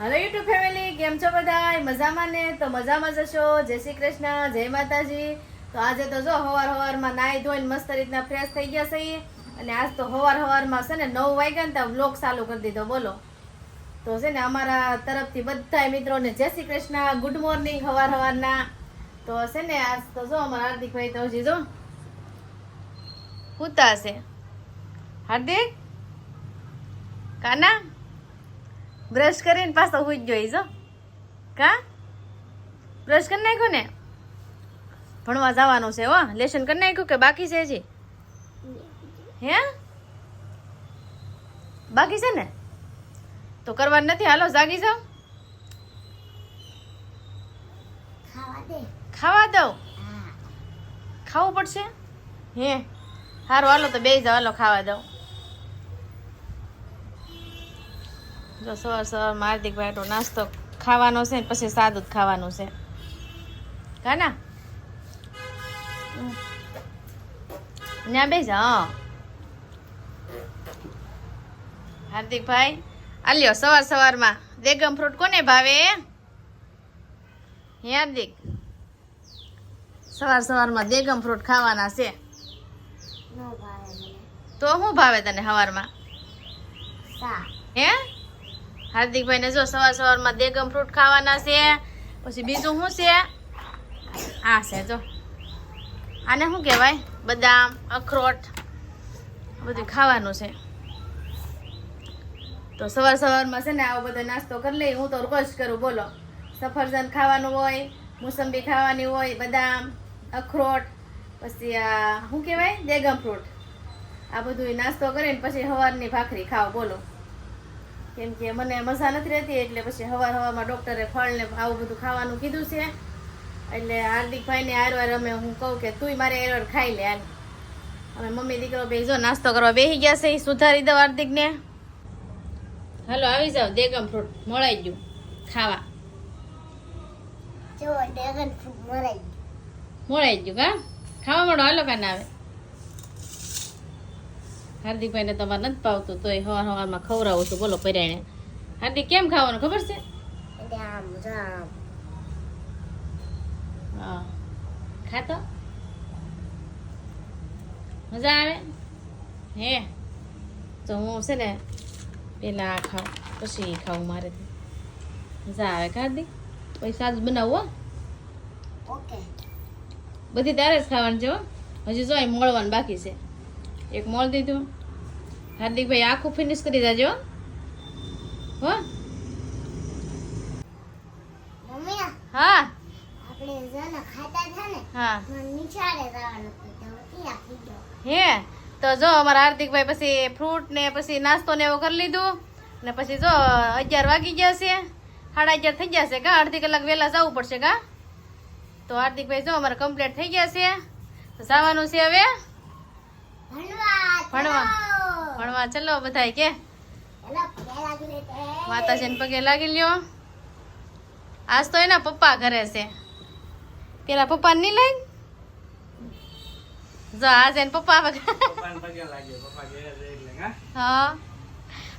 Hello YouTube family કેમ છો બધા મજામાં ને? તો મજામાં જશો જય શ્રી કૃષ્ણ. જય માતાજી. તો આજે તો જો હવાર હવારમાં નાહી ધોઈને મસ્ત રીતના ફ્રેશ થઈ ગયા છે અને આજ તો હવાર હવારમાં છે ને નવ વાગ્યા ને ત્યાં વ્લોગ ચાલુ કરી દીધો. બોલો. તો છે ને અમારા તરફથી બધા મિત્રોને જય શ્રી કૃષ્ણ. ગુડ મોર્નિંગ હવાર હવારના. તો છે ને આજ તો જો અમારા હાર્દિકભાઈ તો હજી જો છે હાર્દિક? કાના? બ્રશ કરીને પાછો હું જ જોઈ જો કા? બ્રશ કરી નાખ્યું ને? ભણવા જવાનું છે હો. લેશન કરી નાખ્યું કે બાકી છે હજી? હે? બાકી છે ને? તો કરવાનું નથી. હાલો જાગી જાઓ. ખાવા દઉં? ખાવું પડશે? હે. સારું હાલો તો બે જાવ હાલો ખાવા દઉં. જો સવાર સવારમાં હાર્દિકભાઈ તો નાસ્તો ખાવાનો છે ને પછી સાદું જ ખાવાનું છે. કાના? ત્યાં બેસ જા હાર્દિકભાઈ આલ્યો સવાર સવારમાં. દેગમ ફ્રૂટ કોને ભાવે? હે હાર્દિક? સવાર સવારમાં દેગમ ફ્રૂટ ખાવાના છે. તો શું ભાવે તને સવારમાં હે? હાર્દિકભાઈ ને જો સવાર સવારમાં દેગમ ફ્રૂટ ખાવાના છે, પછી બીજું શું છે? આ છે જો. આને શું કહેવાય? બદામ, અખરોટ બધું ખાવાનું છે. તો સવાર સવારમાં છે ને આવો બધો નાસ્તો કરી લઈ. હું તો રોજ કરું, બોલો. સફરજન ખાવાનું હોય, મોસંબી ખાવાની હોય, બદામ, અખરોટ, પછી આ શું કહેવાય? દેગમ ફ્રૂટ આ બધું નાસ્તો કરીને પછી સવારની ભાખરી ખાવ બોલો. કેમ કે મને મજા નથી રહેતી એટલે પછી હવાર હવામાં ડૉક્ટરે ફળ ને આવું બધું ખાવાનું કીધું છે. એટલે હાર્દિકભાઈને આરવાર અમે હું કહું કે તુંય મારે એરવાર ખાઈ લે હાલ અમે મમ્મી દીકરો બે જો નાસ્તો કરવા બેસી ગયા છે એ સુધારી દો હાર્દિકને. હાલો આવી જાઓ દેગમ ફ્રૂટ મળાઈ ગયું. ખાવા. મળાઈ ગયું. કા ખાવા મળો હાલો કાને આવે. હાર્દિકભાઈને તમારે નથી પાવતું તો એ હવાર હવારમાં ખવડાવું છું. બોલો પર્યાણે હાર્દિક કેમ ખાવાનું ખબર છે? હા. ખાતો? મજા આવે? હે? તો હું છે ને પેલા આ ખાઉં પછી ખાવું મારે. મજા આવે ખાધી પૈસા જ બનાવો બધી તારે જ ખાવાની છે હજી જો મળવાનું બાકી છે. એક મોળ દીધું. હાર્દિકભાઈ આખું ફિનિશ કરી દેજો. હો? હા. હા. હે? તો જો અમારા હાર્દિકભાઈ પછી ફ્રૂટ ને પછી નાસ્તો ને એવું કરી લીધું. ને પછી જો અગિયાર વાગી ગયા છે. સાડા અગિયાર થઈ ગયા છે કા? અડધી કલાક વહેલા જવું પડશે કા? તો હાર્દિકભાઈ જો અમારે કમ્પ્લીટ થઈ ગયા છે. તો જવાનું છે હવે? ભણવા ભણવા. ચલો બધાય કે? માતાજીને પગે લાગી લ્યો. આજ તો એના પપ્પા ઘરે છે. પેલા પપ્પા નહીં લઈ જો આજ એને પપ્પા હા?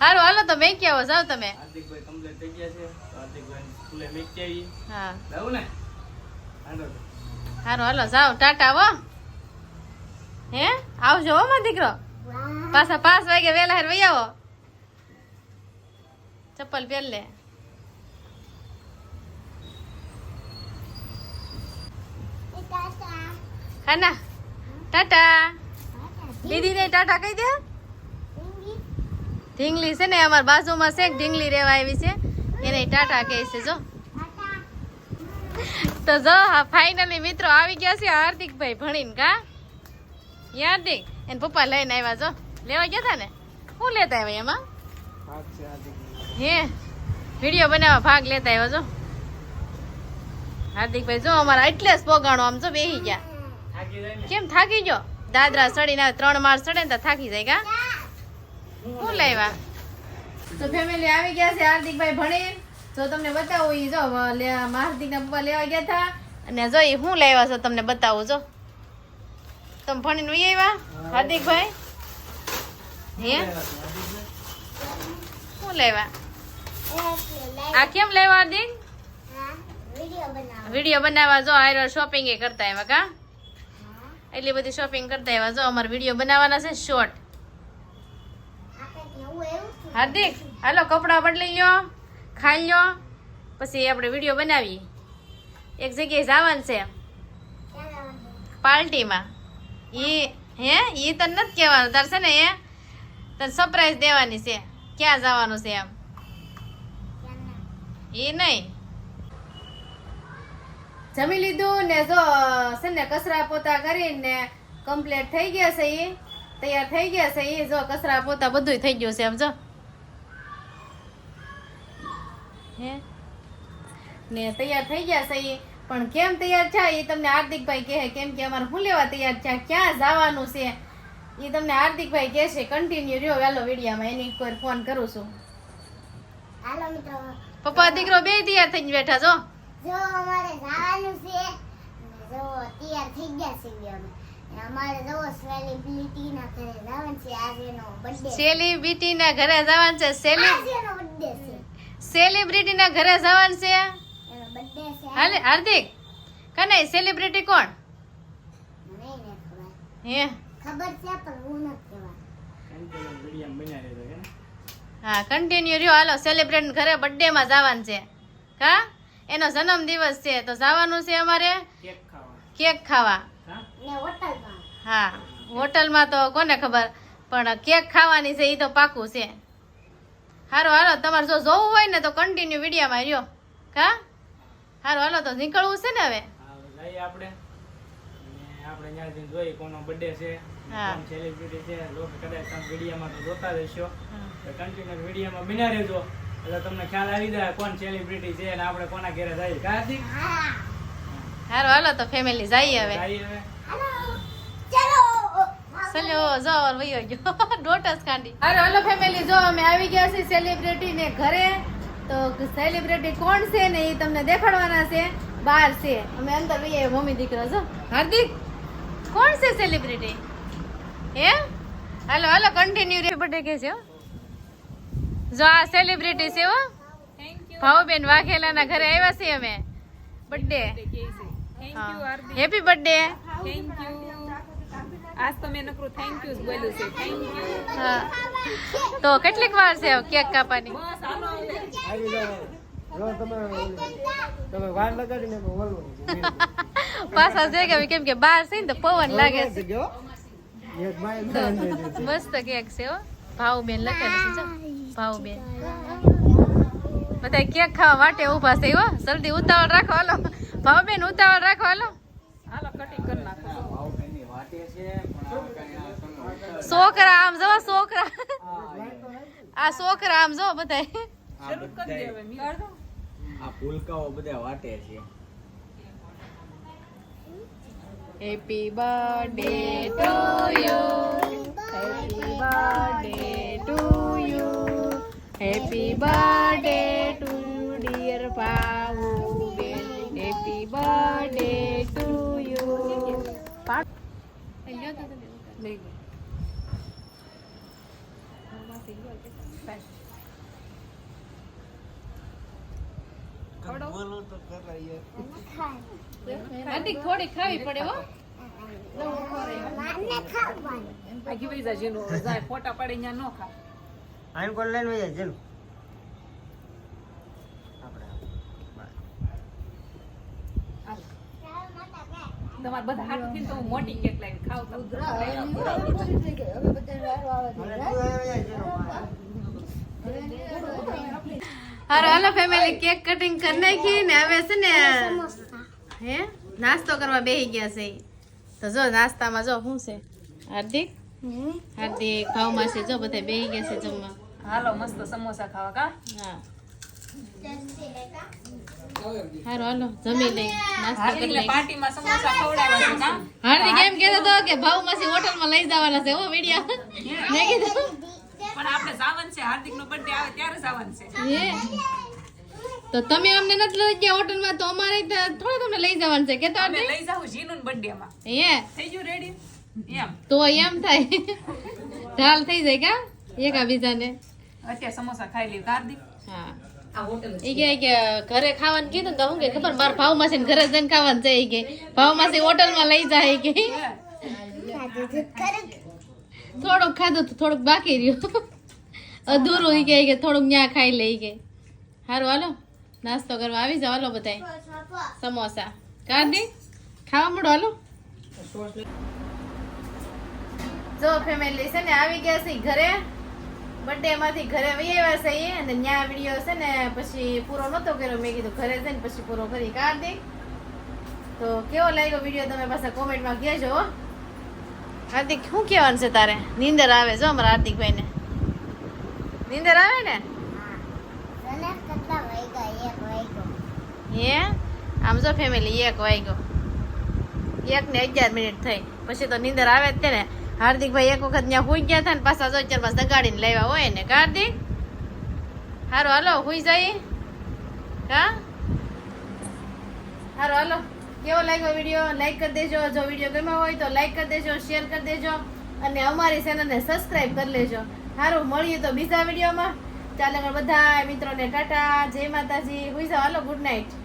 હારું હાલો તો મેં ક્યાં જાઓ તમે. હાર્દિકભાઈ કમ્પ્લીટ થઈ ગયા છે. તો હાર્દિકભાઈ સ્કૂલે મેકી આવી. હા. જાવું ને. હાલો. હારું હાલો જાઓ. ટાટા હો. હે? આવજો હો મારો દીકરો. પાછા પાંચ વાગે વહેલા હેર વહી આવો ચપ્પલ પહેર લે ખાના ટાટા દીદી ને ટાટા કહી દે ઢીંગલી છે ને અમારા બાજુમાં છે ઢીંગલી રહેવા આવી છે એને ટાટા કહે છે જો તો જો ફાઇનલી મિત્રો આવી ગયા છે હાર્દિકભાઈ ભણીને કા હાર્દિક એને પપ્પા લઈને આવ્યા જો લેવા ગયા હતા ને? શું લેતા આવ્યા એમાં. હે? વીડિયો બનાવવા ભાગ લેતા આવ્યો જો હાર્દિકભાઈ જો અમારા એટલે જ પોગાણો આમ જો બેહી ગયા. થાકી જાય ને કેમ થાકી ગયો? દાદરા સડીને ત્રણ માળ સડે ને તો થાકી જાય કા? શું લાવ્યા તો ફેમિલી આવી ગયા છે હાર્દિકભાઈ ભણી જો તમને બતાવું ઈ જો હાર્દિકના પપ્પા લેવા ગયા હતા અને જો એ શું લાવ્યા છો તમને બતાવું જો. તમે ભણીને આવ્યા હાર્દિકભાઈ? હે? શું લેવા? આ કેમ લેવા હાર્દિક વીડિયો બનાવવા જો આયરો શોપિંગ એ કરતા એવા કા? એટલી બધી શોપિંગ કરતા એવા જો અમારે વીડિયો બનાવવાના છે શોર્ટ હાર્દિક હાલો કપડાં બદલી લ્યો ખાઈ લ્યો પછી આપણે વીડિયો બનાવી એક જગ્યાએ જવાનું છે. પાર્ટીમાં એ હે? એ તને નથી કહેવાનું. તાર છે ને એ તને સરપ્રાઈઝ દેવાની છે. ક્યાં જવાનું છે એમ? એ નહીં જમી લીધું ને જો છે ને કચરા પોતા કરીને કમ્પ્લીટ થઈ ગયા છે એ તૈયાર થઈ ગયા છે એ જો, કચરા પોતા બધું થઈ ગયું છે એમ, જો. હે? ને તૈયાર થઈ ગયા છે એ પણ કેમ તૈયાર છે એ તમને હાર્દિકભાઈ કહે, કેમ કે અમારે શું લેવા તૈયાર છે ક્યાં જવાનું છે? એ તમને હાર્દિકભાઈ કહેશે કન્ટિન્યુ રહ્યો વેલો વિડીયામાં એની એક ફોન કરું છું. હાલો મિત્રો. પપ્પા દીકરો બે તૈયાર થઈને બેઠા છો? જો અમારે જવાનું છે. જો તૈયાર થઈ ગયા છે અમે. અમારે જો સેલિબ્રિટી ના ઘરે જવાનું છે. આજે બર્થડે સેલિબ્રિટી ના ઘરે જવાનું છે? સેલિ બર્થડે છે. સેલિબ્રિટી ના ઘરે જવાનું છે? એનો બર્થડે છે. હાલે હાર્દિક. કને સેલિબ્રિટી કોણ? ખબર. હે? ખબર છે પણ હું કહેવા કન્ટિન્યુ? હા રહ્યો. હાલો સેલિબ્રેટ ઘરે બર્થડે માં જવાનું છે. હા? એનો જન્મ દિવસ છે તો જવાનું છે અમારે કેક ખાવા. હા? ને હોટલમાં તો કોને ખબર? પણ કેક ખાવાની છે એ તો પાકું છે. હારો હાલો તમારે જો જોવું હોય ને તો કન્ટિન્યુ વિડીયામાં રહ્યો. કા હારો હાલો તો નીકળવું છે ને હવે? આપણે. આપણે જોઈએ કોનો બર્થડે છે. હા. સેલિબ્રિટી છે લોકો કદાચ તમે વિડીયોમાં તો જોતા રહેશો તો કન્ટિન્યુ વિડીયોમાં બિના રહેજો. એટલે તમને ખ્યાલ આવી જાય કોણ સેલિબ્રિટી છે અને આપણે કોના ઘરે જઈએ કા હાર્દિક? હારો હાલો તો ફેમિલી જઈએ હવે. જઈએ હવે. હાલો ચલો ચલો જો વયો ગયો. ડોટસ કાંડી હાલો ફેમિલી જો અમે આવી ગયા છીએ સેલિબ્રિટી ને ઘરે. તો સેલિબ્રિટી કોણ છે ને એ તમને દેખાડવાના છે? બહાર છે. અમે અંદર વઈએ મમ્મી દીકરો જો. હાર્દિક કોણ છે સેલિબ્રિટી હે? હાલો હાલો કન્ટિન્યુ રે બર્થડે કે છે હો. જો આ સેલિબ્રિટી છે હો. ભાવબેન વાઘેલાના ઘરે આવ્યા છીએ અમે. Birthday happy birthday thank you આજ તો મેં નકરું થેન્ક યુ બોલ્યું છે. થેન્ક યુ હા. તો કેટલીક વાર છે કેક કાપવાની? બસ હાલો. પાછા જઈ ગયા કેમ કે બહાર છે ને તો પવન લાગે છે. મસ્ત કેક છે હો. ભાવબેન લખેલું છે ભાવ ભાવબેન બધા કેક ખાવા માટે ઊભા છે હો. જલ્દી ઉતાવળ રાખો હાલો. ભાવબેન ઉતાવળ રાખો હાલો. હાલો કટિંગ કરી નાખો. છોકરા આમ જો છોકરા. આ છોકરા આમ જો બધા શરૂ કરી દે હવે આ ફૂલકાઓ બધા વાટે છે. Happy birthday to you happy birthday to you happy birthday to dear pav happy birthday to you. થોડી ખાવી પડે હો કેક હાલો ફેમિલી કેક કટિંગ કરી નાખી ને હવે છે ને, હે, નાસ્તો કરવા બેસી ગયા છે. તો જો નાસ્તામાં જો શું છે? હાર્દિક? હાર્દિક ભાવમાં છે જો બધા બેહી ગયા છે જમવા. હાલો મસ્ત સમોસા ખાવા કા? હા. હારો હાલો જમી લઈ. નાસ્તો કરી લઈ. પાર્ટીમાં સમોસા ખવડાવવા છે કા? હાર્દિક એમ કહેતો હતો કે ભાવ માસી હોટલમાં લઈ જવાના છે હો મીડિયા મેં કીધું. પણ આપણે જાવન છે હાર્દિક નો બર્થડે આવે ત્યારે જાવન છે. હે. તો તમે અમને નથી લઈ ગયા હોટલમાં તો અમારે તો થોડા તમને લઈ જવાનું છે. કે તો અમે લઈ જાવ જીનું બર્થડે માં હે થઈ ગયું રેડી એમ. તો એમ થાય. ઢાલ થઈ જાય કા? એકા બીજાને. અત્યારે સમોસા ખાઈ લી કાર દી. હા. ઈ કે કે ઘરે ખાવાનું કીધું ને તો હું કે ખબર મારા ભાવ માસી ઘરે જઈને ખાવાનું છે ઈ કે. ભાવ માસી હોટલમાં લઈ જાય કે. થોડુંક ખાધું તો થોડુંક બાકી રહ્યું. અધૂરું ઈ કે કે થોડુંક ન્યા ખાઈ લે કે. હારું હાલો. નાસ્તો કરવા આવી જાવ હાલો બધા સમોસા. કાઢી ખાવા મળો હાલો. જો ફેમિલી છે ને આવી ગયા છે ઘરે. બર્થડે માંથી ઘરે વહી આવ્યા છે અને ન્યા વીડિયો છે ને પછી પૂરો નતો કર્યો. મેં કીધું ઘરે જઈને પછી પૂરો કરી કાઢી તો કેવો લાગ્યો વીડિયો તમે પાછા કોમેન્ટમાં કહેજો હો. હાર્દિક શું કહેવાનું છે તારે? નીંદર આવે જો અમારા હાર્દિકભાઈને. નીંદર આવે ને તને કેટલા વાગ્યા એક વાગ્યો હે? આમ જો ફેમિલી એક વાગ્યો. એક ને અગિયાર મિનિટ થઈ. પછી તો નીંદર આવે જ ને. હાર્દિકભાઈ એક વખત ત્યાં હુઈ ગયા હતા ને પાછા જો ચાર પાસે દગાડીને લેવા હોય ને. હાર્દિક? હારો, હાલો, હુઈ જાય હા હારો, હાલો. કેવો લાગ્યો વીડિયો લાઈક કરી દેજો. જો વીડિયો ગમ્યો હોય તો લાઈક કરી દેજો શેર કરી દેજો. અને અમારી ચેનલને સબસ્ક્રાઇબ કરી લેજો. સારું મળીએ તો બીજા વિડીયોમાં ચાલો બધા મિત્રોને ટાટા. જય માતાજી. હુઈ જાઓ. હાલો ગુડ નાઇટ